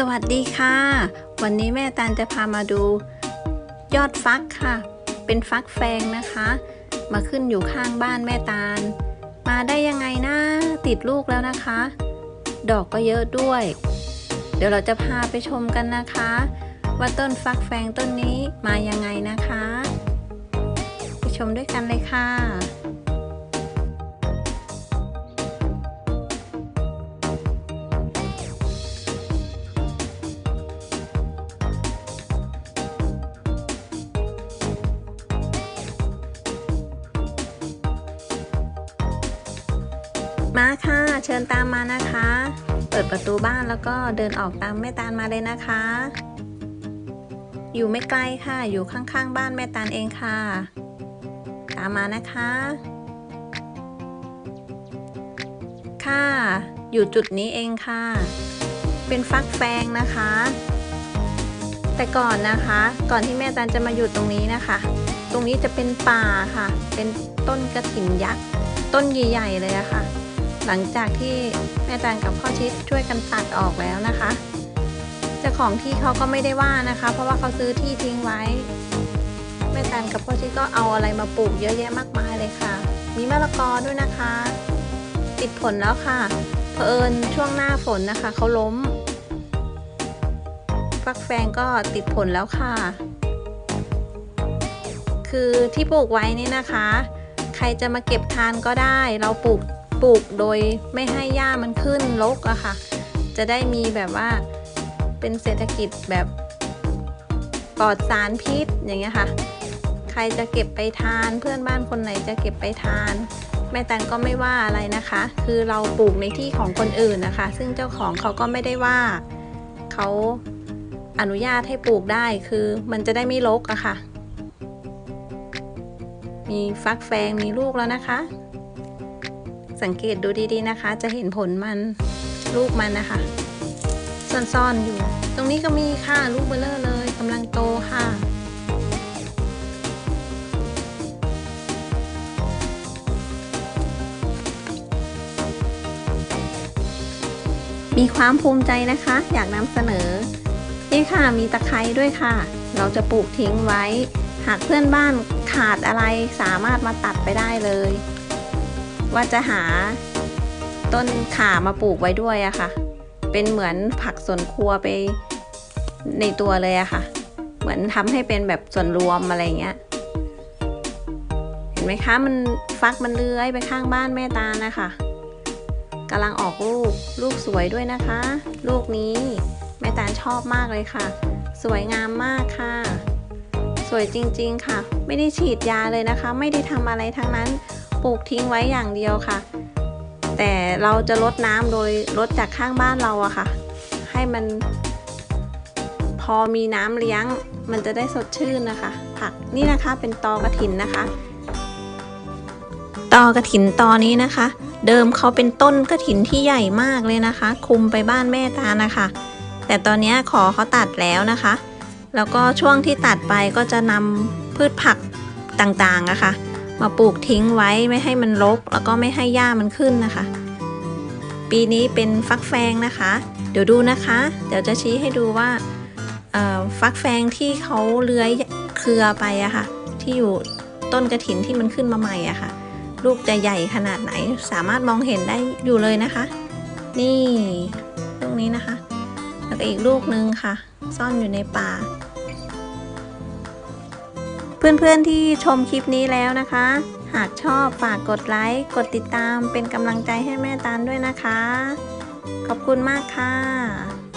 สวัสดีค่ะ วันนี้แม่ตาลจะพามาดู ยอดฟักค่ะ เป็นฟักแฟงนะคะ มาขึ้นอยู่ข้างบ้านแม่ตาล มาได้ยังไงนะติดลูกแล้วนะคะ ดอกก็เยอะด้วย เดี๋ยวเราจะพาไปชมกันนะคะ ว่าต้นฟักแฟงต้นนี้มายังไงนะคะ ไปชมด้วยกันเลยค่ะ มาค่ะ เชิญตามมานะคะ เปิดประตูบ้านแล้วก็เดินออกตามแม่ตาลมาเลยนะคะ อยู่ไม่ไกลค่ะ อยู่ข้างๆ บ้านแม่ตาลเองค่ะ ตามมานะคะ ค่ะ อยู่จุดนี้เองค่ะ เป็นฟักแฟงนะคะ แต่ก่อนนะคะ ก่อนที่แม่ตาลจะมาอยู่ตรงนี้นะคะ ตรงนี้จะเป็นป่าค่ะ เป็นต้นกระถิ่นยักษ์ ต้นใหญ่ๆเลยอะค่ะ หลังจากที่แม่ตาลกับพ่อชิดช่วยกันตัดออกแล้วนะคะเจ้าของที่เขาก็ไม่ได้ว่านะคะ เพราะว่าเขาซื้อที่ทิ้งไว้ แม่ตาลกับพ่อชิดก็เอาอะไรมาปลูกเยอะแยะมากมายเลยค่ะ มีมะละกอด้วยนะคะ ติดผลแล้วค่ะเผอิญช่วงหน้าฝนนะคะเขาล้มฟักแฟงก็ติดผลแล้วค่ะ คือที่ปลูกไว้นี่นะคะ ใครจะมาเก็บทานก็ได้เราปลูก ปลูกโดยไม่ให้หญ้ามันขึ้นรกอะค่ะ จะได้มีแบบว่าเป็นเศรษฐกิจแบบปลอดสารพิษอย่างเงี้ยค่ะ ใครจะเก็บไปทานเพื่อนบ้านคนไหนจะเก็บไปทาน แม่แตันก็ไม่ว่าอะไรนะคะ คือเราปลูกในที่ของคนอื่นนะคะ ซึ่งเจ้าของเขาก็ไม่ได้ว่าเขาอนุญาตให้ปลูกได้คือมันจะได้ไม่รกอะค่ะ มีฟักแฟงมีลูกแล้วนะคะ สังเกตดูดีๆนะคะ จะเห็นผลมันลูกมันนะคะ ซ่อนๆอยู่ ตรงนี้ก็มีค่ะลูกเบลเลอร์เลยกำลังโตค่ะมีความภูมิใจนะคะ อยากนำเสนอ นี่ค่ะมีตะไคร้ด้วยค่ะ เราจะปลูกทิ้งไว้ หากเพื่อนบ้านขาดอะไรสามารถมาตัดไปได้เลย ว่าจะหาต้นข่ามาปลูกไว้ด้วยอะค่ะ เป็นเหมือนผักสวนครัวไปในตัวเลยอะค่ะ เหมือนทำให้เป็นแบบส่วนรวมอะไรเงี้ย เห็นไหมคะมันฟักมันเลื้อยไปข้างบ้านแม่ตานะคะกำลังออกลูกลูกสวยด้วยนะคะ ลูกนี้แม่ตาชอบมากเลยค่ะ สวยงามมากค่ะ สวยจริงๆค่ะ ไม่ได้ฉีดยาเลยนะคะ ไม่ได้ทำอะไรทั้งนั้น ปลูกทิ้งไว้อย่างเดียวค่ะ แต่เราจะลดน้ำโดยลดจากข้างบ้านเราอะค่ะ ให้มัน พอมีน้ำเลี้ยง มันจะได้สดชื่นนะคะ ผักนี่นะคะเป็นตอกระถินนะคะตอกระถินตอนี้นะคะ เดิมเขาเป็นต้นกระถินที่ใหญ่มากเลยนะคะ คุมไปบ้านแม่ตานะคะ แต่ตอนนี้ขอเขาตัดแล้วนะคะ แล้วก็ช่วงที่ตัดไปก็จะนำพืชผักต่างๆนะคะ มาปลูกทิ้งไว้ไม่ให้มันรกแล้วก็ไม่ให้หญ้ามันขึ้นนะคะ ปีนี้เป็นฟักแฟงนะคะ เดี๋ยวดูนะคะ เดี๋ยวจะชี้ให้ดูว่าฟักแฟงที่เขาเลื้อยเครือไปอะค่ะ ที่อยู่ต้นกระถินที่มันขึ้นมาใหม่อะค่ะ ลูกจะใหญ่ขนาดไหนสามารถมองเห็นได้อยู่เลยนะคะ นี่ลูกนี้นะคะ แล้วก็อีกลูกนึงค่ะ ซ่อนอยู่ในป่า เพื่อนๆที่ชมคลิปนี้แล้วนะคะ หากชอบฝากกดไลค์ กดติดตามเป็นกำลังใจให้แม่ตาลด้วยนะคะ ขอบคุณมากค่ะ